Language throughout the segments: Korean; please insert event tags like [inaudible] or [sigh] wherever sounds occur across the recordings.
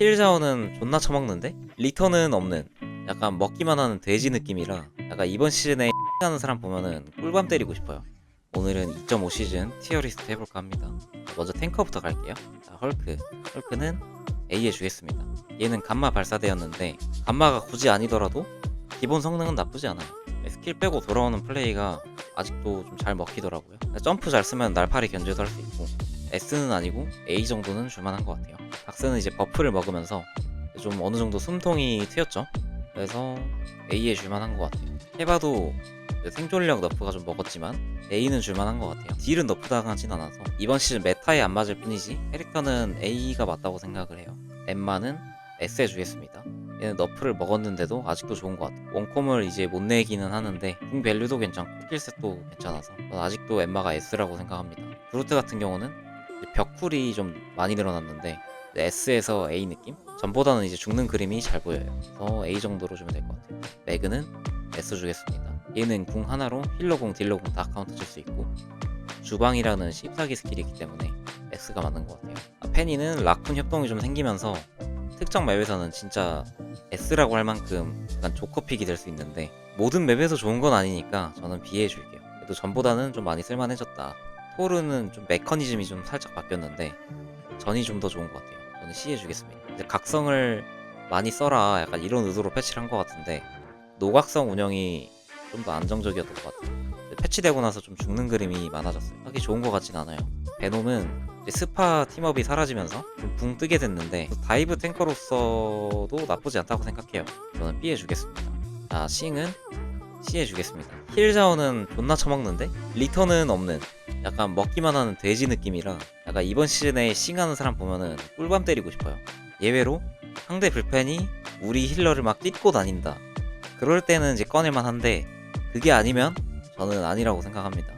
힐 자원은 존나 처먹는데 리턴은 없는 약간 먹기만 하는 돼지 느낌이라 약간 이번 시즌에 [laughs] 하는 사람 보면은 꿀밤 때리고 싶어요. 오늘은 2.5 시즌 티어리스트 해볼까 합니다. 먼저 탱커부터 갈게요. 자, 헐크. 헐크는 A에 주겠습니다. 얘는 감마 발사대였는데 감마가 굳이 아니더라도 기본 성능은 나쁘지 않아요. 스킬 빼고 돌아오는 플레이가 아직도 좀 잘 먹히더라고요. 점프 잘 쓰면 날파리 견제도 할 수 있고 S는 아니고 A 정도는 줄만한 것 같아요. 박스는 이제 버프를 먹으면서 좀 어느 정도 숨통이 트였죠. 그래서 A에 줄만한 것 같아요. 해봐도 생존력 너프가 좀 먹었지만 A는 줄만한 것 같아요. 딜은 너프 당하진 않아서 이번 시즌 메타에 안 맞을 뿐이지 캐릭터는 A가 맞다고 생각을 해요. 엠마는 S에 주겠습니다. 얘는 너프를 먹었는데도 아직도 좋은 것 같아요. 원콤을 이제 못 내기는 하는데 궁 밸류도 괜찮고 스킬셋도 괜찮아서 아직도 엠마가 S라고 생각합니다. 브루트 같은 경우는 벽쿨이 좀 많이 늘어났는데 S에서 A 느낌? 전보다는 이제 죽는 그림이 잘 보여요. 그래서 A 정도로 주면 될 것 같아요. 매그는 S 주겠습니다. 얘는 궁 하나로 힐러궁, 딜러궁 다 카운트 칠수 있고 주방이라는 씹사기 스킬이 있기 때문에 S가 맞는 것 같아요. 아, 페니는 라쿤 협동이 좀 생기면서 특정 맵에서는 진짜 S라고 할 만큼 약간 조커픽이 될 수 있는데 모든 맵에서 좋은 건 아니니까 저는 B에 줄게요. 그래도 전보다는 좀 많이 쓸만해졌다. 토르는 좀 메커니즘이 좀 살짝 바뀌었는데 전이 좀 더 좋은 것 같아요. 저는 C에 주겠습니다. 이제 각성을 많이 써라 약간 이런 의도로 패치를 한 것 같은데 노각성 운영이 좀 더 안정적이었던 것 같아요. 패치되고 나서 좀 죽는 그림이 많아졌어요. 하기 좋은 것 같진 않아요. 베놈은 스파 팀업이 사라지면서 좀 붕 뜨게 됐는데 다이브 탱커로서도 나쁘지 않다고 생각해요. 저는 B에 주겠습니다. 자, 싱은 C에 주겠습니다. 힐 자원은 존나 처먹는데 리턴은 없는 약간 먹기만 하는 돼지 느낌이라 약간 이번 시즌에 싱하는 사람 보면은 꿀밤 때리고 싶어요. 예외로 상대 불펜이 우리 힐러를 막 띠고 다닌다. 그럴 때는 이제 꺼낼만 한데 그게 아니면 저는 아니라고 생각합니다.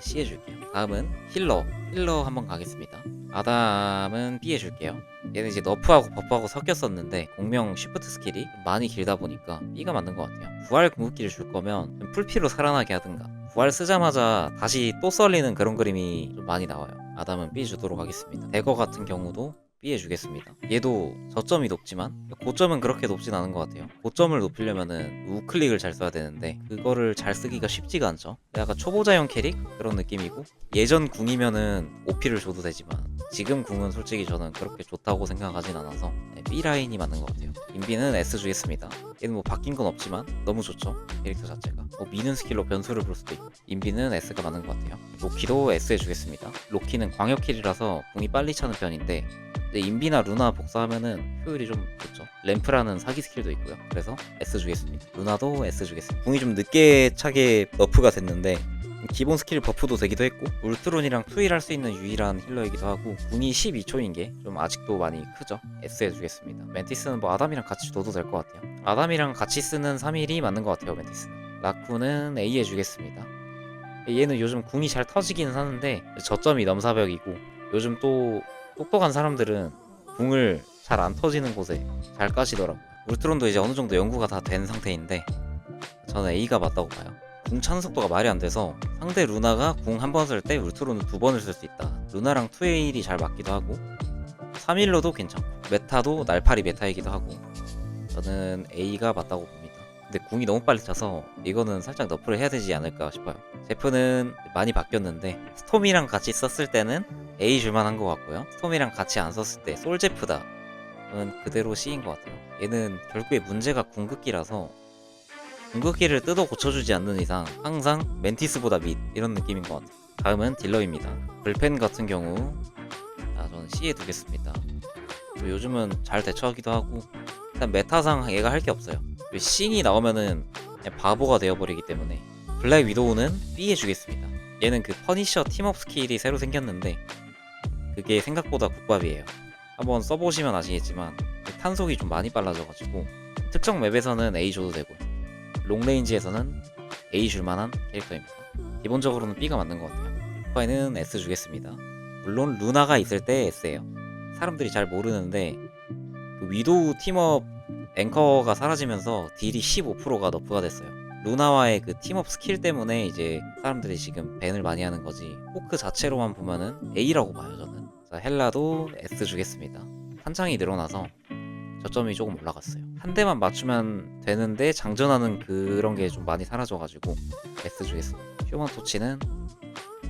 C에 줄게요. 다음은 힐러. 힐러 한번 가겠습니다. 아담은 B에 줄게요. 얘는 이제 너프하고 버프하고 섞였었는데 공명 쉬프트 스킬이 좀 많이 길다 보니까 B가 맞는 것 같아요. 부활 궁극기를 줄 거면 좀 풀피로 살아나게 하든가 부활 쓰자마자 다시 또 썰리는 그런 그림이 좀 많이 나와요. 아담은 B 주도록 하겠습니다. 대거 같은 경우도 B에 주겠습니다. 얘도 저점이 높지만 고점은 그렇게 높진 않은 것 같아요. 고점을 높이려면은 우클릭을 잘 써야 되는데 그거를 잘 쓰기가 쉽지가 않죠. 약간 초보자용 캐릭 그런 느낌이고 예전 궁이면은 OP를 줘도 되지만 지금 궁은 솔직히 저는 그렇게 좋다고 생각하진 않아서 네, B 라인이 맞는 것 같아요. 인비는 S 주겠습니다. 얘는 뭐 바뀐 건 없지만 너무 좋죠 캐릭터 자체가. 뭐 미는 스킬로 변수를 볼 수도 있고 인비는 S가 맞는 것 같아요. 로키도 S에 주겠습니다. 로키는 광역 킬이라서 궁이 빨리 차는 편인데 인비나 루나 복사하면은 효율이 좀 좋죠. 램프라는 사기 스킬도 있고요. 그래서 S 주겠습니다. 루나도 S 주겠습니다. 궁이 좀 늦게 차게 너프가 됐는데 기본 스킬 버프도 되기도 했고 울트론이랑 투일 할 수 있는 유일한 힐러이기도 하고 궁이 12초인 게 좀 아직도 많이 크죠. S 해주겠습니다. 멘티스는 뭐 아담이랑 같이 줘도 될 것 같아요. 아담이랑 같이 쓰는 3일이 맞는 것 같아요. 멘티스는. 라쿠는 A 해주겠습니다. 얘는 요즘 궁이 잘 터지기는 하는데 저점이 넘사벽이고 요즘 또 똑똑한 사람들은 궁을 잘 안 터지는 곳에 잘 까시더라고요. 울트론도 이제 어느 정도 연구가 다 된 상태인데 저는 A가 맞다고 봐요. 궁 차는 속도가 말이 안 돼서 상대 루나가 궁 한 번 쓸 때 울트론은 두 번을 쓸 수 있다. 루나랑 2A일이 잘 맞기도 하고 3일로도 괜찮고 메타도 날파리 메타이기도 하고 저는 A가 맞다고 봅니다. 근데 궁이 너무 빨리 차서 이거는 살짝 너프를 해야 되지 않을까 싶어요. 제프는 많이 바뀌었는데 스톰이랑 같이 썼을 때는 A 줄만한 것 같고요. 스톰이랑 같이 안 썼을 때 솔제프다. 는 그대로 C인 것 같아요. 얘는 결국에 문제가 궁극기라서 궁극기를 뜯어 고쳐주지 않는 이상 항상 멘티스보다 밑 이런 느낌인 것 같아요. 다음은 딜러입니다. 불펜 같은 경우 자, 저는 C에 두겠습니다. 뭐 요즘은 잘 대처하기도 하고 일단 메타상 얘가 할 게 없어요. 싱이 나오면은 바보가 되어버리기 때문에 블랙 위도우는 B에 주겠습니다. 얘는 그 퍼니셔 팀업 스킬이 새로 생겼는데 그게 생각보다 국밥이에요. 한번 써보시면 아시겠지만 그 탄속이 좀 많이 빨라져가지고 특정 맵에서는 A 줘도 되고 롱레인지에서는 A 줄만한 캐릭터입니다. 기본적으로는 B가 맞는 것 같아요. 후에는 S 주겠습니다. 물론 루나가 있을 때 S예요. 사람들이 잘 모르는데 그 위도우 팀업 앵커가 사라지면서 딜이 15%가 너프가 됐어요. 루나와의 그 팀업 스킬 때문에 이제 사람들이 지금 밴을 많이 하는 거지 포크 자체로만 보면은 A라고 봐요 저는 자 헬라도 S 주겠습니다 한창이 늘어나서 저점이 조금 올라갔어요. 한 대만 맞추면 되는데 장전하는 그런 게 좀 많이 사라져가지고 S 주겠습니다. 휴먼 토치는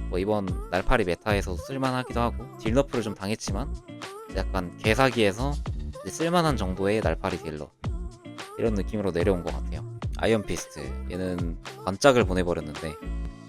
뭐 이번 날파리 메타에서 쓸만하기도 하고 딜너프를 좀 당했지만 약간 개사기에서 쓸만한 정도의 날파리 딜러 이런 느낌으로 내려온 것 같아요. 아이언 피스트 얘는 반짝을 보내버렸는데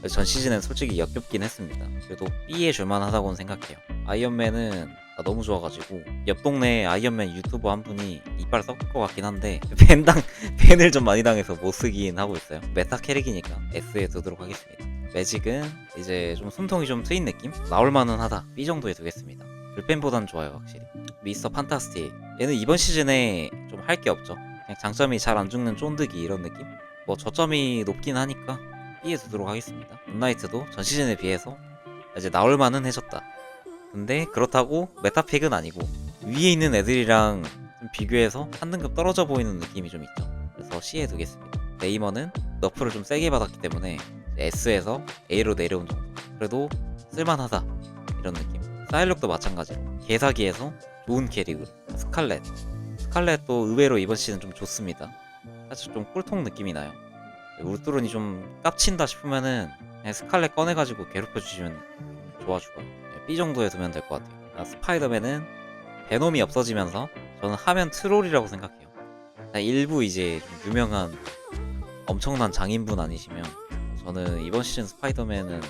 전 시즌은 솔직히 역겹긴 했습니다. 그래도 B에 줄만하다고는 생각해요. 아이언맨은 아, 너무 좋아가지고 옆 동네에 아이언맨 유튜버 한 분이 이빨 썩을 것 같긴 한데 [laughs] 밴당 밴을 좀 많이 당해서 못 쓰긴 하고 있어요. 메타 캐릭이니까 S에 두도록 하겠습니다. 매직은 이제 좀 숨통이 좀 트인 느낌? 나올만은 하다. B 정도에 두겠습니다. 불펜보단 좋아요 확실히. 미스터 판타스틱 얘는 이번 시즌에 좀 할 게 없죠. 그냥 장점이 잘 안 죽는 쫀득이 이런 느낌? 뭐 저점이 높긴 하니까 B에 두도록 하겠습니다. 문나이트도 전 시즌에 비해서 이제 나올만은 해졌다. 근데 그렇다고 메타픽은 아니고 위에 있는 애들이랑 좀 비교해서 한 등급 떨어져 보이는 느낌이 좀 있죠. 그래서 C에 두겠습니다. 네이머는 너프를 좀 세게 받았기 때문에 S에서 A로 내려온 정도. 그래도 쓸만하다 이런 느낌. 사일록도 마찬가지로 개사기에서 좋은 캐릭으로 스칼렛. 스칼렛도 의외로 이번 시즌 좀 좋습니다. 사실 좀 꿀통 느낌이 나요. 울뚜룬이 좀 깝친다 싶으면은 스칼렛 꺼내가지고 괴롭혀 주시면 좋아 죽어요. 네, B 정도에 두면 될 것 같아요. 아, 스파이더맨은 베놈이 없어지면서 저는 하면 트롤이라고 생각해요. 아, 일부 이제 좀 유명한 엄청난 장인분 아니시면 저는 이번 시즌 스파이더맨은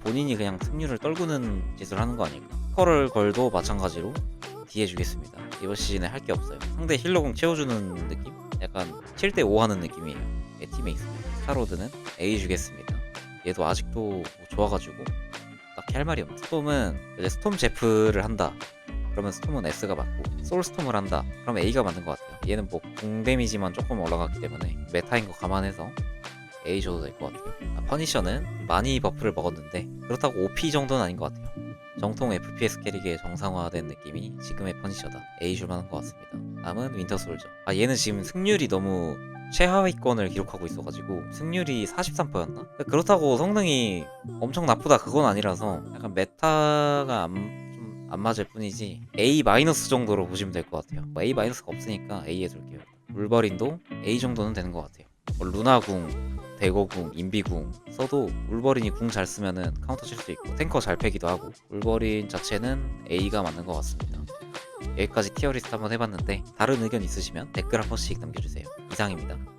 본인이 그냥 승률을 떨구는 짓을 하는 거 아닐까. 스커를 걸도 마찬가지로 뒤에 주겠습니다. 이번 시즌에 할 게 없어요. 상대 힐러공 채워주는 느낌? 약간 7대5 하는 느낌이에요. 내 팀에 있습니다. 스타로드는 A 주겠습니다. 얘도 아직도 뭐 좋아가지고 할 말이 없네. 스톰은 이제 스톰 제프를 한다. 그러면 스톰은 S가 맞고 솔스톰을 한다. 그럼 A가 맞는 것 같아요. 얘는 뭐 공 데미지만 조금 올라갔기 때문에 메타인 거 감안해서 A 줘도 될 것 같아요. 아, 퍼니셔는 많이 버프를 먹었는데 그렇다고 OP 정도는 아닌 것 같아요. 정통 FPS 캐릭의 정상화된 느낌이 지금의 퍼니셔다. A 줄만한 것 같습니다. 다음은 윈터 솔저. 아 얘는 지금 승률이 너무 최하위권을 기록하고 있어가지고 승률이 43%였나? 그렇다고 성능이 엄청 나쁘다 그건 아니라서 약간 메타가 안, 좀 안 맞을 뿐이지 A 정도로 보시면 될 것 같아요. 뭐 A 마이너스가 없으니까 A에 둘게요. 울버린도 A 정도는 되는 것 같아요. 뭐 루나궁, 대거궁, 인비궁 써도 울버린이 궁 잘 쓰면은 카운터 칠 수 있고 탱커 잘 패기도 하고 울버린 자체는 A가 맞는 것 같습니다. 여기까지 티어리스트 한번 해봤는데 다른 의견 있으시면 댓글 한 번씩 남겨주세요. 이상입니다.